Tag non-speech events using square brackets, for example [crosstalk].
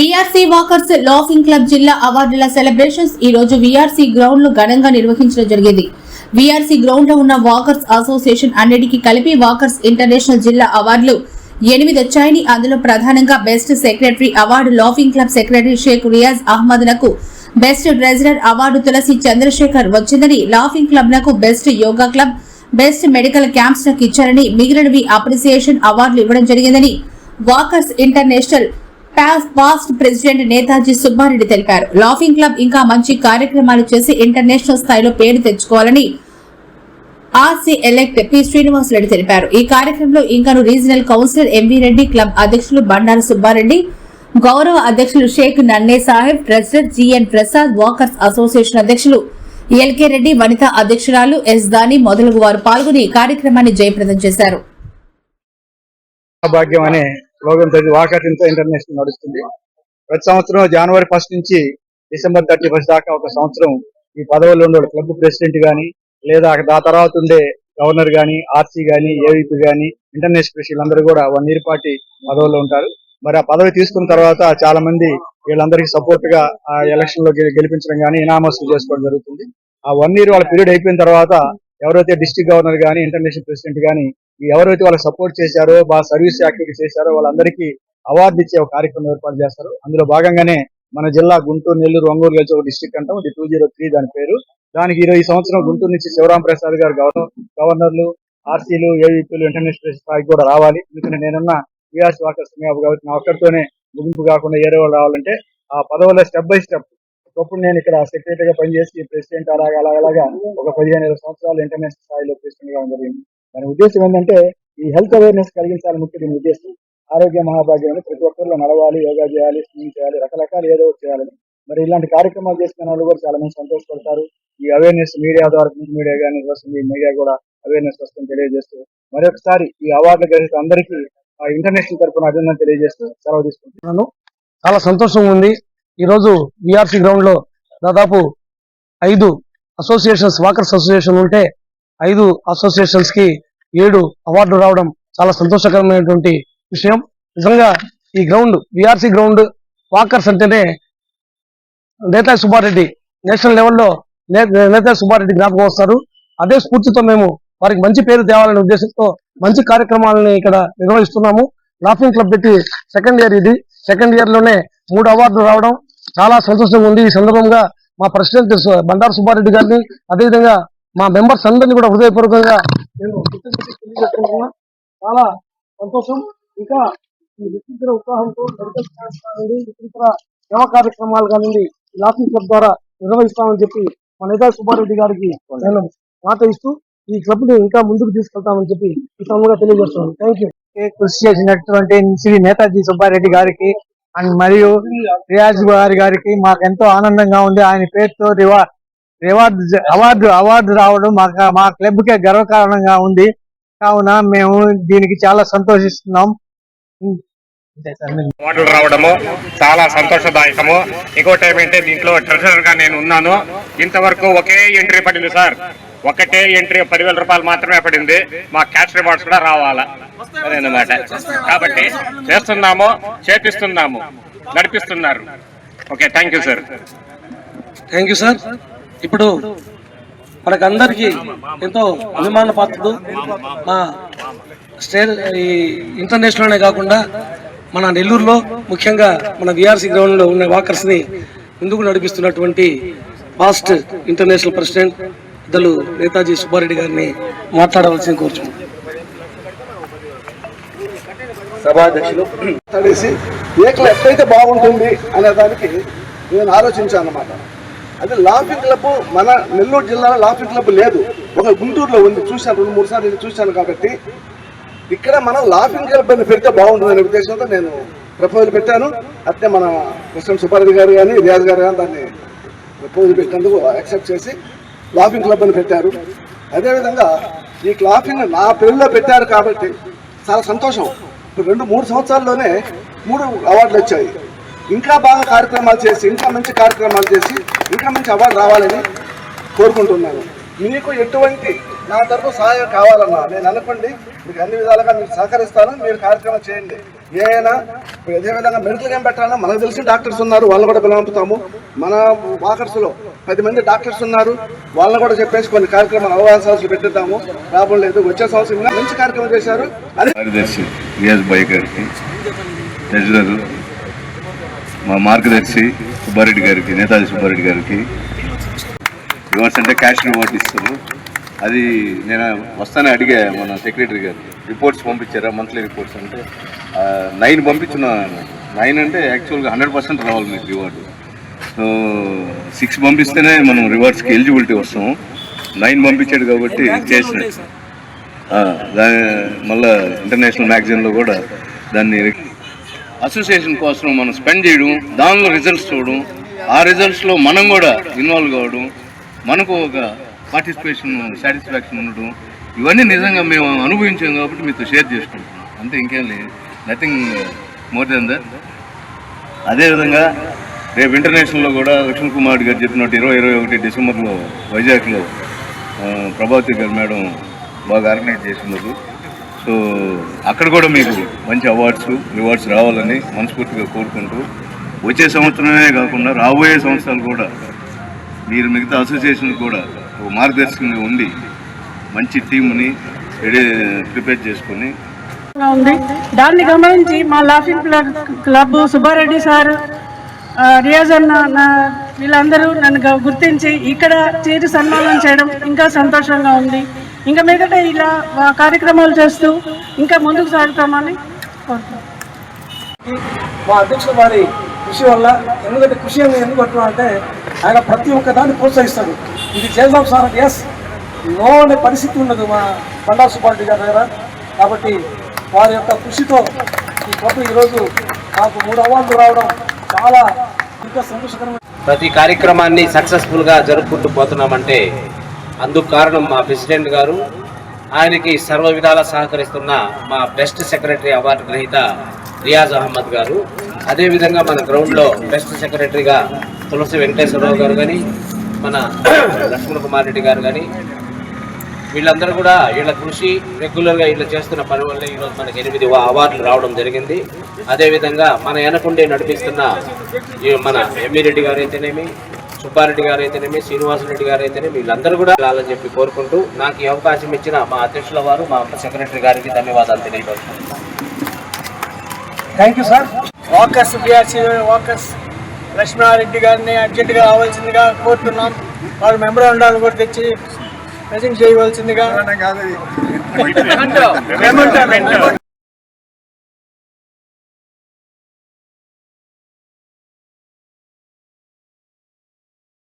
VRC walkers laughing club జిల్లా అవార్డుల celebrations ఈ రోజు వీఆర్సీ గ్రౌండ్లో ఘనంగా నిర్వహించడం జరిగింది. వీఆర్సీ గ్రౌండ్లో ఉన్న వాకర్స్ అసోసియేషన్ అన్నిటికీ కలిపి వాకర్స్ ఇంటర్నేషనల్ జిల్లా అవార్డులు ఎనిమిది వచ్చాయని అందులో ప్రధానంగా best secretary award laughing club secretary Sheikh Riyaz Ahmed నకు best treasurer award Tulasi Chandrasekhar వచ్చిందని లాఫింగ్ క్లబ్ నకు best yoga club best medical క్యాంప్స్లకు ఇచ్చారని మిగిలినవి అప్రిసియేషన్ అవార్డులు ఇవ్వడం జరిగిందని walkers international past president Netaji Subba Reddy తెలిపారు. లాఫింగ్ క్లబ్ ఇంకా మంచి కార్యక్రమాలు చేసి ఇంటర్నేషనల్ స్థాయిలో పేరు తెచ్చుకోవాలని RC elect P Srinivas Reddy తెలిపారు. ఈ కార్యక్రమంలో ఇంకాను regional councillor MV Reddy club అధ్యక్షులు బండారు సుబ్బారెడ్డి గౌరవ అధ్యక్షులు Sheikh Nanne Saheb president GN Prasad walkers association అధ్యక్షులు ఎల్కే రెడ్డి వనిత అధ్యక్షురాలు ఎస్ దాని మొదలగు వారు పాల్గొని కార్యక్రమాన్ని జయప్రదం చేశారు. స్లోగన్ తోటి వాకర్ ఇంతో ఇంటర్నేషనల్ నడుస్తుంది. ప్రతి సంవత్సరం జనవరి ఫస్ట్ నుంచి డిసెంబర్ థర్టీ ఫస్ట్ దాకా ఒక సంవత్సరం ఈ పదవుల్లో ఉండే క్లబ్ ప్రెసిడెంట్ కానీ లేదా ఆ తర్వాత ఉండే గవర్నర్ కానీ ఆర్సీ గాని ఏవీపీ గాని ఇంటర్నేషనల్ ప్రెసిడెంట్ అందరూ కూడా వన్ ఇయర్ పార్టీ పదవుల్లో ఉంటారు. మరి ఆ పదవి తీసుకున్న తర్వాత చాలా మంది వీళ్ళందరికీ సపోర్ట్గా ఆ ఎలక్షన్లో గెలిపించడం కానీ ఇనామస్లు చేసుకోవడం జరుగుతుంది. ఆ వన్ ఇయర్ వాళ్ళ పీరియడ్ అయిపోయిన తర్వాత ఎవరైతే డిస్టిక్ గవర్నర్ కానీ ఇంటర్నేషనల్ ప్రెసిడెంట్ కానీ ఎవరైతే వాళ్ళకి సపోర్ట్ చేశారో బాగా సర్వీస్ యాక్టివిటీ చేశారో వాళ్ళందరికీ అవార్డు ఇచ్చే ఒక కార్యక్రమం ఏర్పాటు చేస్తారు. అందులో భాగంగానే మన జిల్లా గుంటూరు నెల్లూరు ఒంగూరు కలిసి ఒక డిస్ట్రిక్ట్ అంటాం. ఇది టూ జీరో త్రీ దాని పేరు. దానికి ఈ సంవత్సరం గుంటూరు నుంచి శివరాం ప్రసాద్ గారు గవర్నర్లు ఆర్సీలు ఏవీపీలు ఇంటర్నేషనల్ స్థాయికి కూడా రావాలి. ఎందుకంటే నేనున్న విఆర్సీ వాకర్స్ కాబట్టి నా ఒక్కరితోనే ముగింపు కాకుండా ఏరే వాళ్ళు రావాలంటే ఆ పదవుల్లో స్టెప్ బై స్టెప్ ఒకప్పుడు నేను ఇక్కడ సెక్రటరీగా పనిచేసి ప్రెసిడెంట్ అలాగా అలాగలాగా అలాగా ఒక పదిహేను ఇరవై సంవత్సరాలు ఇంటర్నేషనల్ స్థాయిలో ప్రెసిడెంట్ కావడం జరిగింది. దాని ఉద్దేశం ఏంటంటే ఈ హెల్త్ అవేర్నెస్ కలిగించాలని ముఖ్య దీని ఉద్దేశం. ఆరోగ్య మహాభాగ్యం అని ప్రతి ఒక్కరిలో నడవాలి యోగా చేయాలి స్విమ్మింగ్ చేయాలి రకరకాలు ఏదో చేయాలని. మరి ఇలాంటి కార్యక్రమాలు చేసిన వాళ్ళు కూడా చాలా మంది సంతోషపడతారు. ఈ అవేర్నెస్ మీడియా ద్వారా మీడియా కానీ వస్తుంది మీడియా కూడా అవేర్నెస్ వస్తుంది తెలియజేస్తూ మరొకసారి ఈ అవార్డులు గ్రహీత అందరికీ ఆ ఇంటర్నేషనల్ తరపున అభినందన తెలియజేస్తూ సెలవు తీసుకుంటున్నాను. చాలా సంతోషంగా ఉంది. ఈరోజు రోజు విఆర్సి గ్రౌండ్లో దాదాపు ఐదు అసోసియేషన్స్ వాకర్స్ అసోసియేషన్ ఉంటే ఐదు అసోసియేషన్స్కి ఏడు అవార్డులు రావడం చాలా సంతోషకరమైనటువంటి విషయం. నిజంగా ఈ గ్రౌండ్ విఆర్సి గ్రౌండ్ వాకర్స్ అంటేనే నేతాజీ సుబ్బారెడ్డి నేషనల్ లెవెల్లో నే- నేతాజీ సుబ్బారెడ్డి జ్ఞాపకం వస్తారు. అదే స్ఫూర్తితో మేము వారికి మంచి పేరు తేవాలనే ఉద్దేశంతో మంచి కార్యక్రమాలని ఇక్కడ నిర్వహిస్తున్నాము. లాఫింగ్ క్లబ్ పెట్టి సెకండ్ ఇయర్ ఇది. సెకండ్ ఇయర్లోనే మూడు అవార్డులు రావడం చాలా సంతోషంగా ఉంది. ఈ సందర్భంగా మా ప్రెసిడెంట్ బండారు సుబ్బారెడ్డి గారిని అదేవిధంగా మా మెంబర్స్ అందరినీ కూడా హృదయపూర్వకంగా నేను చాలా సంతోషం. ఇంకా ఈ విచిత్ర ఉత్సాహంతో మెడికల్ క్యాంప్స్ కానివ్వండి సేవా కార్యక్రమాలు కానివ్వండి లాఫీ క్లబ్ ద్వారా నిర్వహిస్తామని చెప్పి మా నేతా సుబ్బారెడ్డి గారికి నేను మాట ఇస్తూ ఈ క్లబ్ని ఇంకా ముందుకు తీసుకెళ్తామని చెప్పి ఈ సందర్భంగా తెలియజేస్తున్నాను థ్యాంక్ యూ కృషి చేసినటువంటి శ్రీ నేతాజీ సుబ్బారెడ్డి గారికి అండ్ మరియు రియాజ్ గారి గారికి మాకు ఎంతో ఆనందంగా ఉంది. ఆయన పేరుతో రివా రివార్డు అవార్డు అవార్డు రావడం మాకు మా క్లబ్ కే గర్వకారణంగా ఉంది. కావున మేము దీనికి చాలా సంతోషిస్తున్నాం. అవార్డులు రావడము చాలా సంతోషదాయకము. ఇంకోటి ఏమంటే దీంట్లో ట్రెజరర్గా నేను ఉన్నాను. ఇంతవరకు ఒకే ఎంట్రీ పడింది సార్. ఒకటే ఎంట్రీ పదివేల రూపాయలు మాత్రమే పడింది. మా క్యాష్ రివార్డ్స్ కూడా రావాలా? అదన్నమాట కాబట్టి చేస్తున్నాము చేపిస్తున్నాము నడిపిస్తున్నారు. Okay thank you sir. Thank you sir. ఇప్పుడు మనకందరికీ ఎంతో అభిమాన పాత్రుడు మా స్టేట్ ఈ ఇంటర్నేషనల్నే కాకుండా మన నెల్లూరులో ముఖ్యంగా మన విఆర్సీ గ్రౌండ్లో ఉన్న వాకర్స్ని ముందుకు నడిపిస్తున్నటువంటి ఫాస్ట్ ఇంటర్నేషనల్ ప్రెసిడెంట్ ఇద్దరు నేతాజీ సుబ్బారెడ్డి గారిని మాట్లాడవలసింది కోరుచున్నాను సభాధ్యక్షులు తడిసి ఏకలు ఎట్లయితే బాగుంటుంది అనే దానికి నేను ఆలోచించాను అన్నమాట అదే లాఫింగ్ క్లబ్ మన నెల్లూరు జిల్లాలో లాఫింగ్ క్లబ్ లేదు. ఒక గుంటూరులో ఉంది. చూశాను రెండు మూడు సార్లు చూశాను కాబట్టి ఇక్కడ మనం లాఫింగ్ క్లబ్ అని పెడితే బాగుంటుందనే ఉద్దేశంతో నేను ప్రపోజల్ పెట్టాను. అట్లే మన ప్రెసిడెంట్ సుబ్బారెడ్డి గారు కానీ రియాజ్ గారు కానీ దాన్ని ప్రపోజల్ పెట్టినందుకు యాక్సెప్ట్ చేసి లాఫింగ్ క్లబ్ అని పెట్టారు. అదేవిధంగా ఈ లాఫింగ్ నా పేరులో పెట్టారు కాబట్టి చాలా సంతోషం. ఇప్పుడు రెండు మూడు సంవత్సరాల్లోనే మూడు అవార్డులు వచ్చాయి. ఇంకా బాగా కార్యక్రమాలు చేసి ఇంకా మంచి కార్యక్రమాలు చేసి ఇంకా మంచి అవార్డు రావాలని కోరుకుంటున్నాను. మీకు ఎటువంటి నా తరపు సహాయం కావాలన్నా నేను అనుకోండి మీకు అన్ని విధాలుగా మీకు సహకరిస్తాను మీరు కార్యక్రమం చేయండి. ఏదైనా ఇప్పుడు విధంగా మెడికల్ క్యాంప్ పెట్టాలన్నా మనకు తెలిసిన డాక్టర్స్ ఉన్నారు వాళ్ళని కూడా పిలవంపుతాము. మన వాకర్స్లో పది మంది డాక్టర్స్ ఉన్నారు వాళ్ళని కూడా చెప్పేసి కొన్ని కార్యక్రమాలు అవగాహన సదస్సులు పెట్టిద్దాము. లాభం లేదు వచ్చే సంవత్సరం మంచి కార్యక్రమం చేశారు. అది కార్యదర్శి రియాజ్ గారికి మా మార్గదర్శి సుబ్బారెడ్డి గారికి నేతాజీ సుబ్బారెడ్డి గారికి. రివార్డ్స్ అంటే క్యాష్ రివార్డ్ ఇస్తారు. అది నేను వస్తానే అడిగా మన సెక్రటరీ గారు రిపోర్ట్స్ పంపించారా? Monthly reports? అంటే నైన్ పంపించిన నైన్ అంటే యాక్చువల్గా హండ్రెడ్ పర్సెంట్ రావాలి మీకు రివార్డు సో సిక్స్ పంపిస్తేనే మనం రివార్డ్స్కి ఎలిజిబిలిటీ వస్తాం నైన్ పంపించాడు కాబట్టి చేసినట్టు దాని మళ్ళీ ఇంటర్నేషనల్ మ్యాగజైన్లో కూడా దాన్ని అసోసియేషన్ కోసం మనం స్పెండ్ చేయడం దానిలో రిజల్ట్స్ చూడడం ఆ రిజల్ట్స్లో మనం కూడా ఇన్వాల్వ్ కావడం మనకు ఒక పార్టిసిపేషన్ సాటిస్ఫాక్షన్ ఉండడం ఇవన్నీ నిజంగా మేము అనుభవించాం కాబట్టి మీతో షేర్ చేసుకుంటున్నాం. అంతే ఇంకేం లేదు. నథింగ్ మోర్ దెన్ దట్ అదేవిధంగా రేపు ఇంటర్నేషనల్లో కూడా లక్ష్మణ్ కుమార్ గారు చెప్పినట్టు ఇరవై ఇరవై ఒకటి డిసెంబర్లో వైజాగ్లో ప్రభావతి గారు మేడం బాగా ఆర్గనైజ్ చేసినందుకు సో అక్కడ కూడా మీకు మంచి అవార్డ్స్ రివార్డ్స్ రావాలని మనస్ఫూర్తిగా కోరుకుంటూ వచ్చే సంవత్సరమే కాకుండా రాబోయే సంవత్సరాలు కూడా మీరు మిగతా అసోసియేషన్ కూడా ఒక మార్గదర్శకంగా ఉండి మంచి టీముని ప్రిపేర్ చేసుకొని ఉంది. దాన్ని గమనించి మా laughing club club Subbareddy sir Riyaz అన్న నా వీళ్ళందరూ నన్ను గుర్తించి ఇక్కడ చేరి సన్మానం చేయడం ఇంకా సంతోషంగా ఉంది. ఇంకా మీదట ఇలా ఆ, కార్యక్రమాలు చేస్తూ ఇంకా ముందుకు సాగుతామని మా అధ్యక్షుల వారి కృషి వల్ల ఎందుకంటే కృషి అని ఎందుకు అంటున్నా అంటే ఆయన ప్రతి ఒక్క దాన్ని ప్రోత్సహిస్తాడు. ఇది చేద్దాం సార్ ఎస్ నో అనే పరిస్థితి ఉండదు మా బండా సుబ్బారెడ్డి గారి దగ్గర. కాబట్టి వారి యొక్క కృషితో ఈ క్లబ్ ఈరోజు మాకు మూడు అవార్డులు రావడం చాలా ఇంకా సంతోషకరమైన ప్రతి కార్యక్రమాన్ని సక్సెస్ఫుల్గా జరుపుకుంటూ పోతున్నామంటే అందుకు కారణం మా ప్రెసిడెంట్ గారు. ఆయనకి సర్వ విధాలా సహకరిస్తున్న మా బెస్ట్ సెక్రటరీ అవార్డు గ్రహీత రియాజ్ అహ్మద్ గారు. అదేవిధంగా మన గ్రౌండ్లో బెస్ట్ సెక్రటరీగా తులసి వెంకటేశ్వరరావు గారు కానీ మన [clears throat] లక్ష్మణ్ కుమార్ రెడ్డి గారు కానీ వీళ్ళందరూ కూడా వీళ్ళ కృషి రెగ్యులర్గా వీళ్ళు చేస్తున్న పని వల్ల ఈరోజు మనకి ఎనిమిది అవార్డులు రావడం జరిగింది. అదేవిధంగా మన వెనకుండే నడిపిస్తున్న ఈ మన ఎంఈ e. రెడ్డి గారు అయితేనేమి సుబ్బారెడ్డి గారు అయితేనేమి శ్రీనివాసరెడ్డి గారు అయితేనేమి వీళ్ళందరూ కూడా వెళ్ళాలని చెప్పి కోరుకుంటూ నాకు ఈ అవకాశం ఇచ్చిన మా అధ్యక్షుల వారు మా సెక్రటరీ గారికి ధన్యవాదాలు తెలియపరుచుకుంటున్నాను thank you sir walkers BRC walkers Lakshmanareddy గారిని అర్జెంటుగా రావాల్సిందిగా కోరుతున్నాం. వారు మెమరాండాలు కూడా తెచ్చి ప్రజెంట్ చేయవలసిందిగా. [laughs]